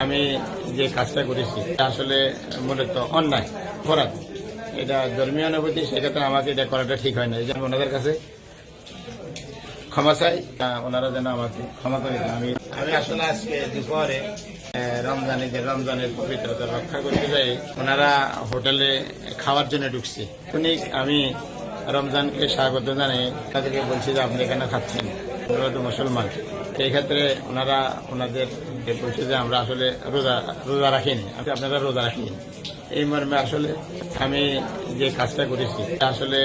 আমি যে কাজটা করেছি আসলে মূলত অন্যায়, অপরাধ। এটা ধর্মীয় অনুভূতি, সেক্ষেত্রে আমাকে এটা করাটা ঠিক হয় না। এই জন্য ওনাদের কাছে ক্ষমা চাই ওনারা যেন আমাকে ক্ষমা করে আমি আমি আসলে আজকে দুপুরে রমজানে যে রমজানের পবিত্রতা রক্ষা করতে যাই, ওনারা হোটেলে খাওয়ার জন্য ঢুকছি। উনি, আমি রমজানকে স্বাগত জানাই তাদেরকে বলছি যে, আপনি এখানে খাচ্ছেন ওনারা তো মুসলমান। সেই ক্ষেত্রে ওনারা ওনাদের বলছে যে আমরা আসলে রোজা রোজা রাখিনি। আপনারা রোজা রাখিনি এই মর্মে আসলে আমি যে কাজটা করেছি আসলে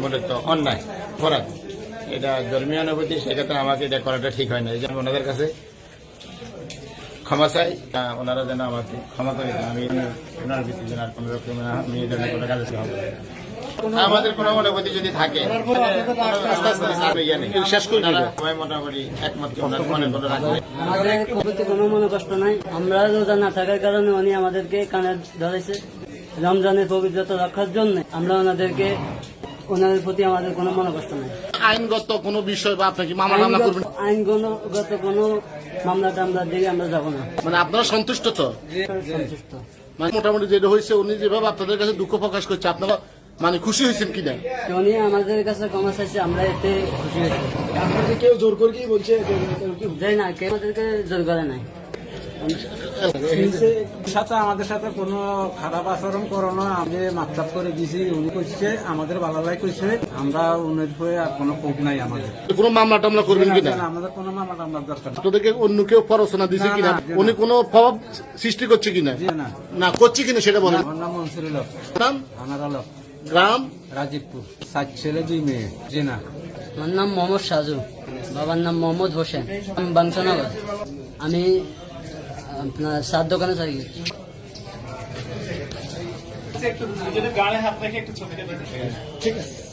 মূলত অন্যায়, অপরাধ। এটা ধর্মীয় অনুভূতি, সেক্ষেত্রে আমাকে এটা করাটা ঠিক হয় না এই জন্য ওনাদের কাছে ক্ষমা চাই ওনারা যেন আমাকে ক্ষমা করে আমি ওনার ভিত্তিতে আর কোনো রকম আমি এই ধরনের কোনো কাজ। আমাদের কোনো অনুভূতি যদি থাকে শেষ করে মোটামুটি একমত ওনার মনে রাখবে আমাদের কোনো মনে কষ্ট নাই। আমরা রোজা না থাকার কারণে উনি আমাদেরকে কানে ধরেছে। রমজানের পবিত্রতা রক্ষার জন্য আমরা ওনাদেরকে ওনাদের প্রতি আমাদের কোনো মনে কষ্ট নাই। আইনগত কোনো বিষয় বা আপনাকে মামলা টামলা করবেন? আইনগত কোনো মামলা টামলার দিকে আমরা যাব না। মানে আপনারা সন্তুষ্ট তো? সন্তুষ্ট। মানে মোটামুটি যেটা হয়েছে উনি যেভাবে আপনাদের কাছে দুঃখ প্রকাশ করছে আপনারা মানে খুশি হয়েছেন কিনা? উনি আমাদের কাছে ক্ষমা চাইছে আমরা এতে খুশি হয়েছি। আপনাকে কেউ জোর করে কি বলছে? যাই না কেউ আমাদেরকে জোর করে নাই। সাথে আমাদের সাথে কোনো খারাপ আচরণ করো না আমি মাপচাপ করে দিছি উনি কইছে আমাদের ভালোলাই করছে আমরা উনির হয়ে আর কোনো কোপ নাই আমাদের। কোনো মামলা টামলা করবেন কিনা? আমাদের কোনো মামলা আমরা দরকার। আপনাদেরকে অন্য কেউ পড়াশোনা দিছে কিনা। উনি কোনো প্রভাব সৃষ্টি করছে কিনা? না। না করছে কিনা সেটা বলেন। আমার নাম মনসুরুল হক নাম? আলক গ্রাম? রাজীবপুর। সাত ছেলে দুই মেয়ে। জেনা। আমার নাম মোহাম্মদ সাজু। বাবার নাম মোহাম্মদ হোসেন। আমি বাংশনগর আমি আপনার সাত দোকানে চাই ঠিক আছে।